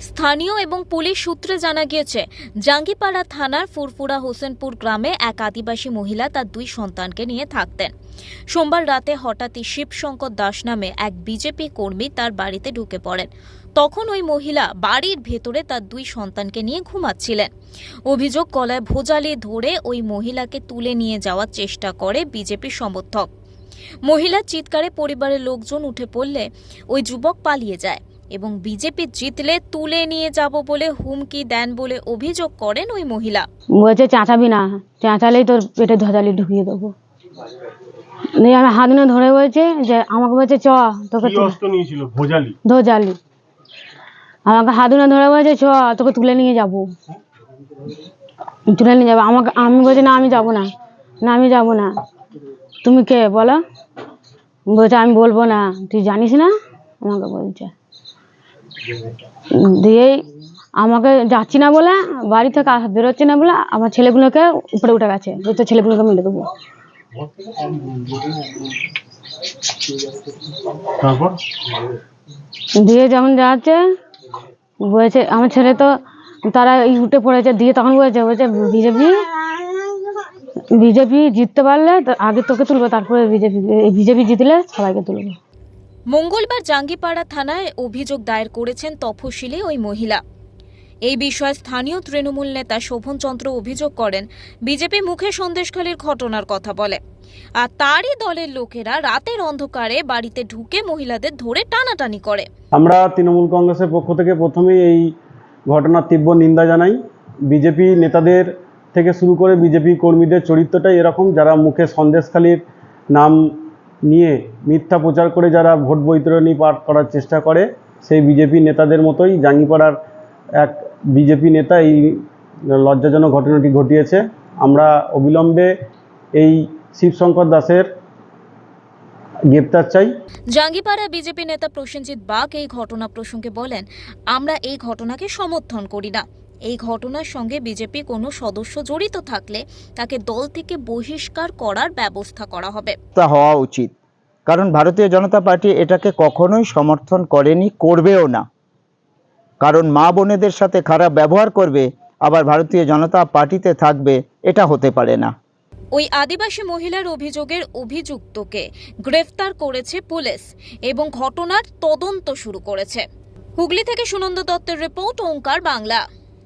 স্থানীয় এবং পুলিশ সূত্রে জানা গিয়েছে, জাঙ্গিপাড়া থানার ফুরফুরা হোসেনপুর গ্রামে এক আদিবাসী মহিলা তার দুই সন্তানকে নিয়ে থাকতেন। সোমবার রাতে হঠাৎই শিবশঙ্কর দাস নামে এক বিজেপি কর্মী তার বাড়িতে ঢুকে পড়েন। তখন ওই মহিলা বাড়ির ভেতরে তার দুই সন্তানকে নিয়ে ঘুমাচ্ছিলেন। অভিযোগ, গলায় ভোজালি ধরে ওই মহিলাকে তুলে নিয়ে যাওয়ার চেষ্টা করে বিজেপি সমর্থক। মহিলার চিৎকারে পরিবারের লোকজন উঠে পড়লে ওই যুবক পালিয়ে যায়। এবং বিজেপি জিতলে তুলে নিয়ে যাব বলে হুমকি দেন বলে অভিযোগ করেন ওই মহিলা। বলছে চাঁচাবি না চাঁচালেই তোর পেটে ধজালি ঢুকিয়ে দেবো। আমি হাত নিয়ে ধরে বলছে যে আমাকে বলছে চ তোকে কি তুলে অস্ত্র নিয়েছিল? ভোজালি? ধজালি। আমাকে হাত নিয়ে ধরে বলছে চ তোকে তুলে নিয়ে যাব। তুলে নিয়ে যাব। আমাকে আমি বলছি না আমি যাব না না আমি যাব না। তুমি কে বলো? বলছে আমি বলব না তুই জানিস না? আমাকে বলছে। দিয়েই আমাকে যাচ্ছি না বলে বাড়ি থেকে আর বেরোচ্ছি না বলে আমার ছেলেগুলোকে উপরে উঠে গেছে। বলছে ছেলেগুলোকে মেরে দেবো। দিয়ে যখন যাচ্ছে বলেছে আমার ছেলে তো তারা এই উঠে পড়েছে। দিয়ে তখন বলেছে বলছে বিজেপি বিজেপি জিততে পারলে আগে তোকে তুলবো তারপরে বিজেপি বিজেপি জিতলে সবাইকে তুলবো। মঙ্গলবার জাঙ্গিপাড়া থানায় অভিযোগ দায়ের করেছেন তফসিলি ওই মহিলা। এই বিষয়ে স্থানীয় তৃণমূল নেতা শোভনচন্দ্র অভিযোগ করেন, বিজেপি মুখে সন্দেশখালীর ঘটনার কথা বলে। আর তারই দলের লোকেরা রাতের অন্ধকারে বাড়িতে ঢুকে মহিলাদের ধরে টানাটানি করে। আমরা তৃণমূল কংগ্রেসের পক্ষ থেকে প্রথমেই এই ঘটনার তীব্র নিন্দা জানাই। বিজেপি নেতাদের থেকে শুরু করে বিজেপি কর্মীদের চরিত্রটাই এরকম, যারা মুখে সন্দেশখালীর নাম নিয়ে মিথ্যা প্রচার করে যারা ভোট বৈতরণী পাঠ করার চেষ্টা করে, সেই বিজেপি নেতাদের মতোই জাঙ্গিপাড়ার এক বিজেপি নেতা এই লজ্জাজনক ঘটনাটি ঘটিয়েছে। আমরা অবিলম্বে এই শিবশঙ্কর দাসের গ্রেপ্তার চাই। জাঙ্গিপাড়া বিজেপি নেতা প্রসেনজিৎ বাগ এই ঘটনা প্রসঙ্গে বলেন, আমরা এই ঘটনাকে সমর্থন করি না। এই ঘটনার সঙ্গে বিজেপি কোনো সদস্য জড়িত থাকলে তাকে দল থেকে বহিষ্কার করার ব্যবস্থা করা হবে। তা হওয়া উচিত। কারণ ভারতীয় জনতা পার্টি এটাকে কখনোই সমর্থন করেনি করবেও না। কারণ মা বোনেদের সাথে খারাপ ব্যবহার করবে আবার ভারতীয় জনতা পার্টিতে থাকবে এটা হতে পারে না। ওই আদিবাসী মহিলার অভিযোগের অভিযুক্তকে গ্রেফতার করেছে পুলিশ এবং ঘটনার তদন্ত শুরু করেছে। হুগলি থেকে সুনন্দ দত্তের রিপোর্ট ওঙ্কার বাংলা।